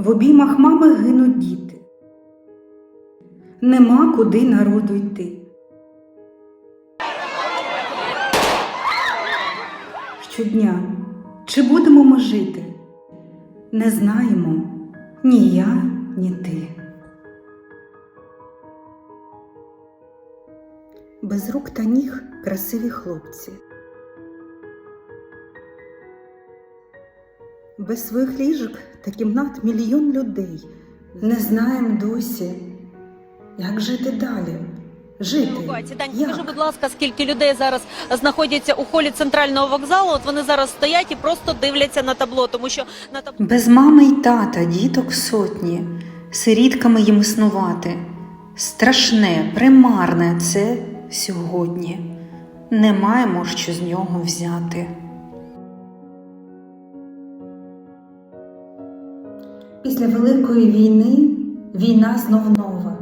В обіймах мами гинуть діти. Нема куди народу йти. Щодня чи будемо ми жити? Не знаємо ні я, ні ти. Без рук та ніг красиві хлопці. Без своїх ліжок та кімнат мільйон людей. Не знаємо досі, як жити далі. Жити. Дань, як? скажи, будь ласка, скільки людей зараз знаходяться у холі центрального вокзалу? От вони зараз стоять і просто дивляться на табло, тому що на табло Без мами й тата, діток сотні, сирітками їм існувати. Страшне, примарне це сьогодні. Не маємо що з нього взяти. Після Великої війни війна знов нова.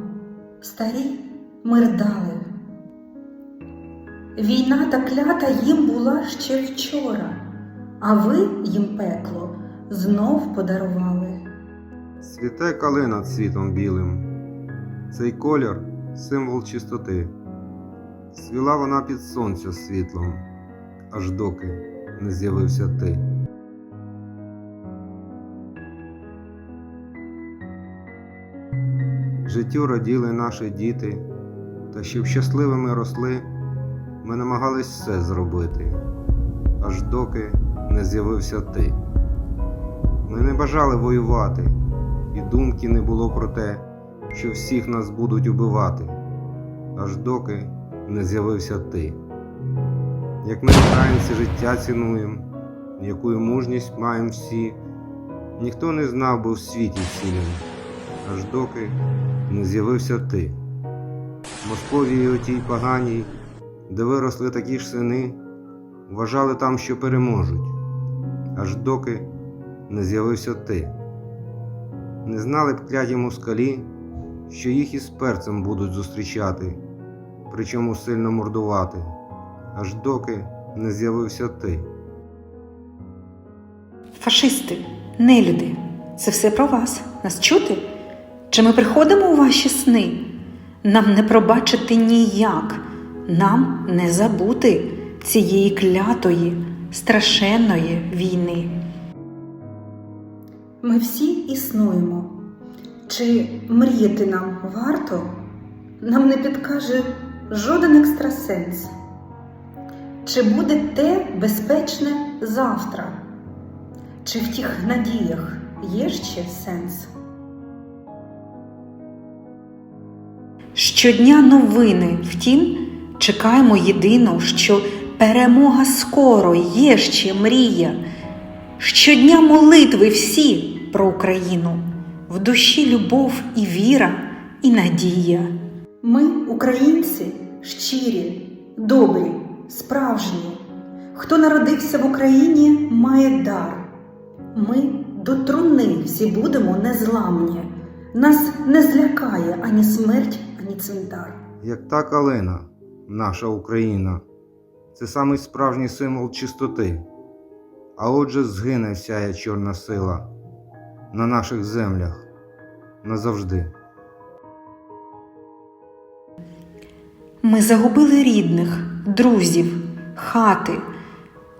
Старі ми рдали. Війна та клята їм була ще вчора, а ви їм пекло знов подарували. Світе калина цвітом білим, цей колір символ чистоти. Свіла вона під сонця світлом, аж доки не з'явився ти. Життю раділи наші діти, та щоб щасливими росли, ми намагались все зробити, аж доки не з'явився ти. Ми не бажали воювати, і думки не було про те, що всіх нас будуть убивати, аж доки не з'явився ти. Як ми українці життя цінуємо, якою мужність маємо всі, ніхто не знав би в світі цілим, аж доки не з'явився ти. Московії отій поганій, де виросли такі ж сини, вважали там, що переможуть, аж доки не з'явився ти. Не знали б кляті москалі, що їх із перцем будуть зустрічати, причому сильно мордувати, аж доки не з'явився ти. Фашисти, нелюди, це все про вас. Нас чути? Чи ми приходимо у ваші сни? Нам не пробачити ніяк, нам не забути цієї клятої, страшенної війни. Ми всі існуємо. Чи мріяти нам варто? Нам не підкаже жоден екстрасенс. Чи буде те безпечне завтра? Чи в тих надіях є ще сенс? Щодня новини, втім, чекаємо єдину, що перемога скоро є ще мрія. Щодня молитви всі про Україну, в душі любов і віра, і надія. Ми, українці, щирі, добрі, справжні. Хто народився в Україні, має дар. Ми до труни всі будемо незламні. Нас не злякає ані смерть, ані цвинтар. Як та калина, наша Україна, це самий справжній символ чистоти. А отже, згине всяя чорна сила на наших землях назавжди. Ми загубили рідних, друзів, хати,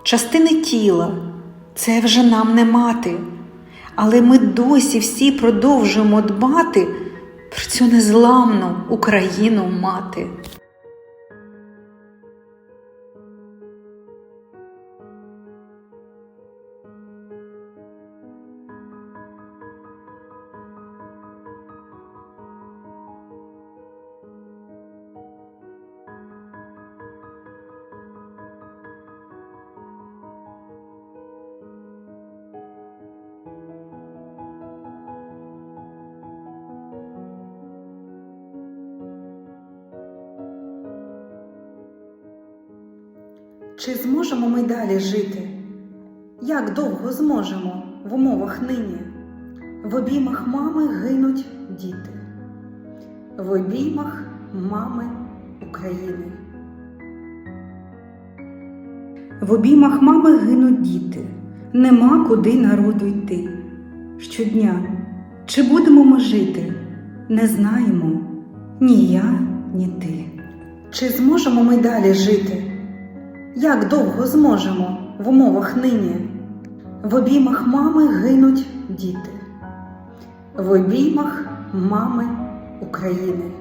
частини тіла. Це вже нам не мати. Але ми досі всі продовжуємо дбати про цю незламну Україну мати. Чи зможемо ми далі жити? Як довго зможемо в умовах нині? В обіймах мами гинуть діти, в обіймах мами України. В обіймах мами гинуть діти, нема куди народу йти. Щодня Чи будемо ми жити? Не знаємо ні я, ні ти. Чи зможемо ми далі жити? Як довго зможемо в умовах нині? В обіймах мами гинуть діти, в обіймах мами України.